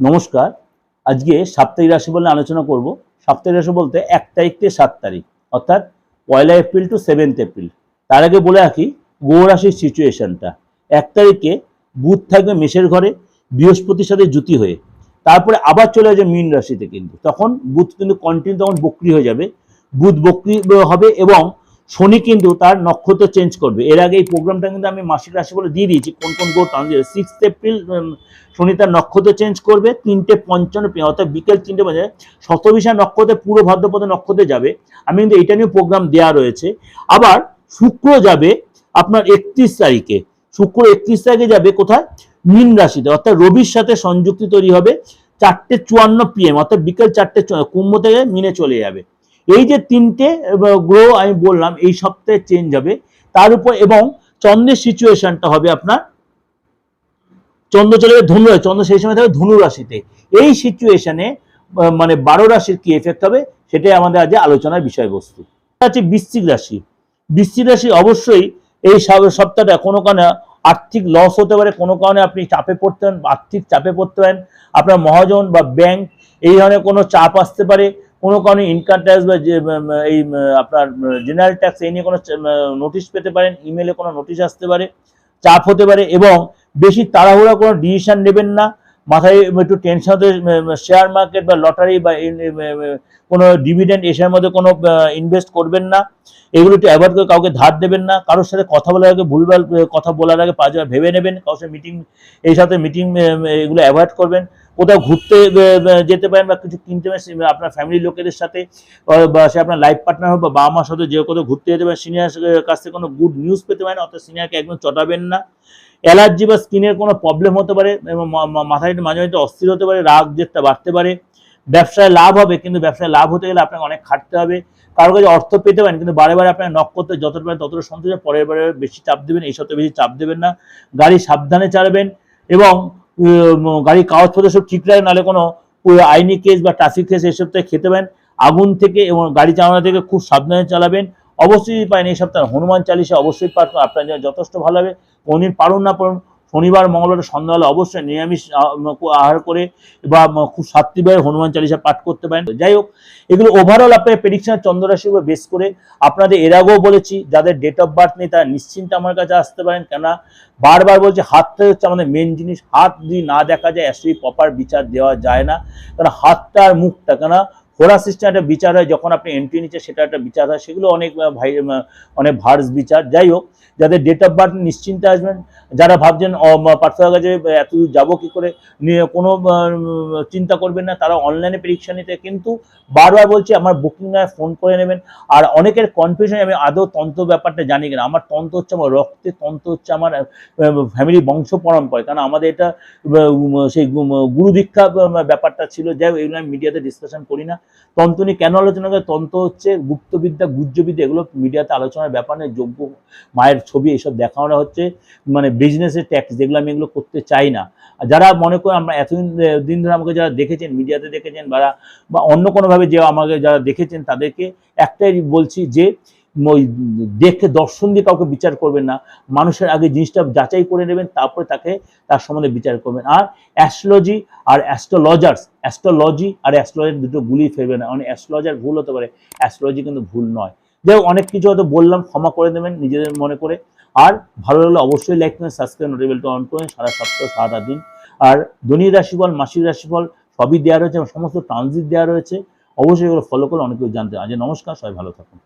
নমস্কার। আজকে সাপ্তাহিক রাশি বলে আলোচনা করব। সাপ্তাহিক রাশি বলতে এক তারিখ থেকে সাত তারিখ, অর্থাৎ পয়লা এপ্রিল টু সেভেন্থ এপ্রিল। তার আগে বলে রাখি রাশির সিচুয়েশনটা এক তারিখে বুধ থাকবে মেষের ঘরে, বৃহস্পতির সাথে জুতি হয়ে। তারপরে আবার চলে যাবে মীন রাশিতে কিন্তু। তখন বুধ কিন্তু কন্টিনিউ তখন বক্রি হয়ে যাবে। বুধ বক্রি হবে এবং শনি কিন্তু তার নক্ষত্র চেঞ্জ করবে। এর আগে এই প্রোগ্রামটা কিন্তু আমি মাসিক রাশি বলে দিয়ে দিয়েছি, কোন কোন গ্রহ ট্রানজিট সিক্স এপ্রিল শনি তার নক্ষত্র চেঞ্জ করবে, তিনটে পঞ্চান্ন অর্থাৎ বিকেল তিনটে বাজে শতবিশা নক্ষত্রে পুরো ভাদ্রপদ নক্ষত্রে যাবে। আমি কিন্তু এটা নিয়ে প্রোগ্রাম দেওয়া রয়েছে। আবার শুক্র যাবে আপনার একত্রিশ তারিখে। শুক্র একত্রিশ তারিখে যাবে কোথায়? মীন রাশিতে, অর্থাৎ রবির সাথে সংযুক্তি তৈরি হবে, চারটে চুয়ান্ন পিএম অর্থাৎ বিকেল চারটে কুম্ভ থেকে মিনে চলে যাবে। এই যে তিনটে গ্রহ আমি বললাম, এই সপ্তাহে চেঞ্জ হবে। তার উপর এবং চন্দ্রের সিচুয়েশনটা হবে আপনার, চন্দ্র চলে যাবে ধনু চন্দ্র সেই সময় থাকবে ধনু রাশিতে। এই সিচুয়েশনে মানে বারো রাশির কি এফেক্ট হবে? সেটাই আমাদের আজ আলোচনার বিষয়বস্তু। আছে বৃশ্চিক রাশি। বৃশ্চিক রাশি অবশ্যই এই সপ্তাহটা কোনো কারণে আর্থিক লস হতে পারে, কোনো কারণে আপনি চাপে পড়তে পারেন আর্থিক চাপে পড়তে পারেন। আপনার মহাজন বা ব্যাংক এই ধরনের কোনো চাপ আসতে পারে। কোনো কারণে ইনকাম ট্যাক্স বা যে এই আপনার জেনারেল ট্যাক্স এই নিয়ে কোনো নোটিশ পেতে পারেন ইমেলে কোনো নোটিশ আসতে পারে, চাপ হতে পারে এবং বেশি তাড়াহুড়া কোনো ডিসিশন নেবেন না। মাথায় একটু টেনশন হতে শেয়ার মার্কেট বা লটারি বা কোনো ডিভিডেন্ড এসের মধ্যে কোনো ইনভেস্ট করবেন না। এগুলো একটু অ্যাভয়েড করে কাউকে ধার দেবেন না। কারোর সাথে কথা বলার আগে, ভুলভাল কথা বলার আগে পাঁচবার ভেবে নেবেন। কারোর সাথে মিটিং এই সাথে মিটিং এগুলো অ্যাভয়েড করবেন। কোথাও ঘুরতে যেতে পারেন বা কিছু কিনতে পারেন আপনার ফ্যামিলি লোকেদের সাথে বা সে আপনার লাইফ পার্টনার হোক বা বাবা মার সাথে যে কোথাও ঘুরতে যেতে পারেন সিনিয়র কাছ থেকে কোনো গুড নিউজ পেতে পারেন, অর্থাৎ সিনিয়রকে একদম চটাবেন না। অ্যালার্জি বা স্কিনের কোনো প্রবলেম হতে পারে, এবং মাথায় মাঝে মাঝে অস্থির হতে পারে, রাগ জেদটা বাড়তে পারে। ব্যবসায় লাভ হবে, কিন্তু ব্যবসায় লাভ হতে গেলে আপনাকে অনেক খাটতে হবে। কারও কাছে অর্থ পেতে পারেন, কিন্তু বারে বারে আপনার নক করতে যতটা পারেন ততটা সন্তুষ্ট পরের বারে বেশি চাপ দেবেন, এই সপ্তাহে বেশি চাপ দেবেন না। গাড়ি সাবধানে চালাবেন, এবং গাড়ির কাগজপত্র সব ঠিক রাখেন নাহলে কোনো আইনি কেস বা ট্রাফিক কেস এসব থেকে খেতে পারেন। আগুন থেকে এবং গাড়ি চালানো থেকে খুব সাবধানে চালাবেন। অবশ্যই পারেন এই সপ্তাহে হনুমান চালিশা অবশ্যই করুন, আপনার জন্য যথেষ্ট ভালো হবে। কোনদিন পারুন না পারুন। শনিবার, মঙ্গলবার, সন্ধ্যাবেলা অবশ্যই নিরামিষ আহার করে বা খুব সাত্বিকভাবে হনুমান চালিশা পাঠ করতে পারেন। যাই হোক, এগুলো ওভারঅল আপনার প্রেডিকশন চন্দ্ররাশির উপর বেস করে আপনাদের এর আগেও বলেছি, যাদের ডেট অফ বার্থ নেই তারা নিশ্চিন্তে আমার কাছে আসতে পারেন। কেননা বারবার বলছি হাতটাই হচ্ছে আমাদের মেন জিনিস, হাত যদি না দেখা যায় অ্যাকচুয়ালি প্রপার বিচার দেওয়া যায় না। কারণ হাতটা আর মুখটা কেন হোরা সিস্টেম একটা বিচার হয় যখন আপনি এন্ট্রি নিচ্ছে সেটা একটা বিচার হয় সেগুলো অনেক ভাই অনেক ভার্স বিচার। যাই হোক যাদের ডেট অফ বার্থ নিশ্চিন্তে আসবেন যারা ভাবছেন পার্থকার কাছে এত দূর যাব কি করে? নিয়ে কোনো চিন্তা করবেন না তারা অনলাইনে পরীক্ষা নিতে কিন্তু বারবার বলছি আমার বুকিং নয় ফোন করে নেবেন। আর অনেকের কনফিউশন আমি আদৌ তন্ত্র ব্যাপারটা জানি কিনা। আমার তন্ত্র হচ্ছে আমার রক্তে তন্ত্র হচ্ছে আমার ফ্যামিলি বংশ পরম্পরায় কারণ আমাদের এটা সেই গুম- গুরু দীক্ষা ব্যাপারটা ছিল। যাই হোক, এগুলো আমি মিডিয়াতে ডিসকাশন করি না। তন্ত্র নিয়ে কেন আলোচনা করে? তন্ত্র হচ্ছে গুপ্তবিদ্যা গুজ্জবিদ্যা এগুলো মিডিয়াতে আলোচনার ব্যাপার নেই যোগ্য মায়ের ছবি এসব দেখানো হচ্ছে মানে বিজনেসের ট্যাক্স যেগুলো আমি এগুলো করতে চাই না। যারা মনে করে আমরা এতদিন, দিন ধরে আমাকে যারা দেখেছেন, মিডিয়াতে দেখেছেন বা অন্য কোনোভাবে যে আমাকে যারা দেখেছেন, তাদেরকে একটাই বলছি যে ওই দেখে দর্শন দিয়ে কাউকে বিচার করবেন না। মানুষের আগে জিনিসটা যাচাই করে নেবেন, তারপরে তাকে তার সম্বন্ধে বিচার করবেন। আর অ্যাস্ট্রোলজি আর অ্যাস্ট্রোলজার্স অ্যাস্ট্রোলজি আর অ্যাস্ট্রোলজার দুটো গুলি ফেলবে না। অনেক অ্যাস্ট্রোলজার ভুল হতে পারে অ্যাস্ট্রোলজি কিন্তু ভুল নয়। যাই অনেক কিছু হয়তো বললাম, ক্ষমা করে দেবেন নিজেদের মনে করে। আর ভালো লাগলে অবশ্যই লাইক করবেন সাবস্ক্রাইব নোটিফিকেশনটা অন করবেন সারা সপ্তাহ, সারাটা দিন। আর দৈনিক রাশিফল মাসিক রাশিফল, সবই দেওয়া রয়েছে, এবং সমস্ত ট্রানজিট দেওয়া রয়েছে। অবশ্যই এগুলো ফলো করে অনেক কিছু জানতে আজ নমস্কার, সবাই ভালো থাকুন।